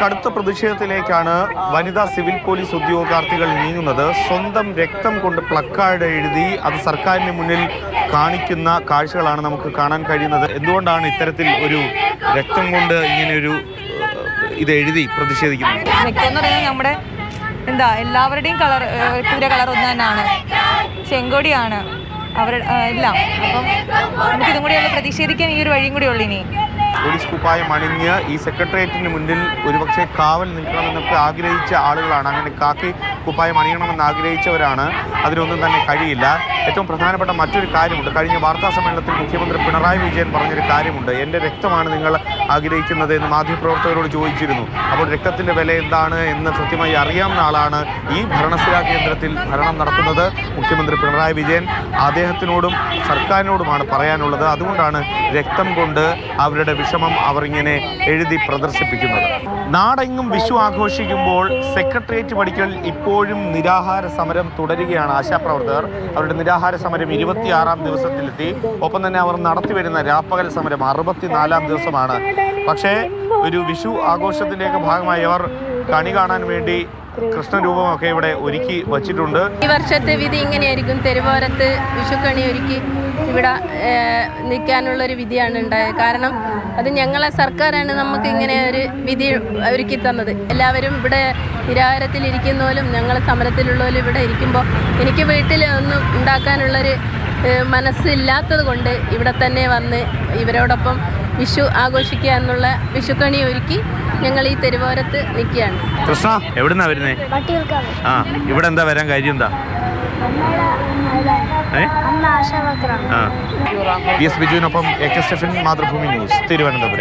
കടുത്ത പ്രതിഷേധത്തിലേക്കാണ് വനിതാ civil police ഉദ്യോഗാർത്ഥികൾ നീങ്ങുന്നത്. സ്വന്തം രക്തം കൊണ്ട് പ്ലക്കാർഡ് എഴുതി അത് സർക്കാരിന് മുന്നിൽ കാണിക്കുന്ന കാഴ്ചകളാണ് നമുക്ക് കാണാൻ കഴിയുന്നത്. എന്തുകൊണ്ടാണ് ഇത്തരത്തിൽ ഒരു രക്തം കൊണ്ട് ഇങ്ങനെ ഒരു ഇത് എഴുതി പ്രതിഷേധിക്കുന്നത്? നമ്മുടെ എന്താ എല്ലാവരുടെയും കളർ കുതിര കളർ ഒന്ന് തന്നെയാണ്. ചെങ്കൊടിയാണ്. അവരുടെ എല്ലാം. അപ്പം നമുക്കിതും കൂടി ഉള്ള പ്രതിഷേധിക്കാൻ ഈ ഒരു വഴിയും കൂടി ഉള്ളു ഇനി. പോലീസ് കുപ്പായം അണിഞ്ഞ് ഈ സെക്രട്ടേറിയറ്റിന് മുന്നിൽ ഒരുപക്ഷെ കാവൽ നിൽക്കണമെന്നൊക്കെ ആഗ്രഹിച്ച ആളുകളാണ്. അങ്ങനെ കാക്കി കുപ്പായം അണിയണമെന്ന് ആഗ്രഹിച്ചവരാണ്. അതിനൊന്നും തന്നെ കഴിയില്ല. ഏറ്റവും പ്രധാനപ്പെട്ട മറ്റൊരു കാര്യമുണ്ട്. കഴിഞ്ഞ വാർത്താ സമ്മേളനത്തിൽ മുഖ്യമന്ത്രി പിണറായി വിജയൻ പറഞ്ഞൊരു കാര്യമുണ്ട്. എന്റെ രക്തമാണ് നിങ്ങൾ ആഗ്രഹിക്കുന്നത് എന്ന് മാധ്യമപ്രവർത്തകരോട് ചോദിച്ചിരുന്നു. അപ്പോൾ രക്തത്തിന്റെ വില എന്താണ് എന്ന് കൃത്യമായി അറിയാവുന്ന ആളാണ് ഈ ഭരണസ്ഥിരാ കേന്ദ്രത്തിൽ ഭരണം നടത്തുന്നത് മുഖ്യമന്ത്രി പിണറായി വിജയൻ. അദ്ദേഹത്തിനോടും സർക്കാരിനോടുമാണ് പറയാനുള്ളത്. അതുകൊണ്ടാണ് രക്തം കൊണ്ട് അവരുടെ വിഷമം അവർ ഇങ്ങനെ എഴുതി പ്രദർശിപ്പിക്കുന്നത്. നാടെങ്ങും വിഷു ആഘോഷിക്കുമ്പോൾ സെക്രട്ടേറിയറ്റ് പടിക്കൽ ഇപ്പോഴും നിരാഹാര സമരം തുടരുകയാണ് ആശാപ്രവർത്തകർ. അവരുടെ നിരാഹാര സമരം ഇരുപത്തിയാറാം ദിവസത്തിലെത്തി. ഒപ്പം തന്നെ അവർ നടത്തിവരുന്ന രാപ്പകൽ സമരം അറുപത്തിനാലാം ദിവസമാണ്. പക്ഷേ ഒരു വിഷു ആഘോഷത്തിന്റെയൊക്കെ ഭാഗമായി അവർ കണി കാണാൻ വേണ്ടി കൃഷ്ണരൂപമൊക്കെ ഇവിടെ ഒരുക്കി വച്ചിട്ടുണ്ട്. ഈ വർഷത്തെ വിധി ഇങ്ങനെയായിരിക്കും. തെരുവോരത്ത് വിഷുക്കണി ഒരുക്കി ഇവിടെ നിൽക്കാനുള്ള ഒരു വിധിയാണ് ഉണ്ടായത്. കാരണം അത് ഞങ്ങളെ സർക്കാരാണ് നമുക്ക് ഇങ്ങനെ ഒരു വിധി ഒരുക്കി തന്നത്. എല്ലാവരും ഇവിടെ നിരാഹാരത്തിലിരിക്കുന്നവരും ഞങ്ങൾ സമരത്തിലുള്ളവരും ഇവിടെ ഇരിക്കുമ്പോൾ എനിക്ക് വീട്ടിൽ ഒന്നും ഉണ്ടാക്കാനുള്ളൊരു മനസ്സില്ലാത്തത് കൊണ്ട് ഇവിടെ തന്നെ വന്ന് ഇവരോടൊപ്പം വിഷു ആഘോഷിക്കുക എന്നുള്ള വിഷുക്കണി ഒരുക്കി ഞങ്ങൾ ഈ തെരുവോരത്ത് നിൽക്കുകയാണ്. കൃഷ്ണ എവിടുന്നാ വരുന്നേ? ആ ഇവിടെ എന്താ വരാൻ കാര്യം എന്താ? P S ബിജുവിനൊപ്പം A K Stefin Mathrubhumi news Thiruvananthapuram.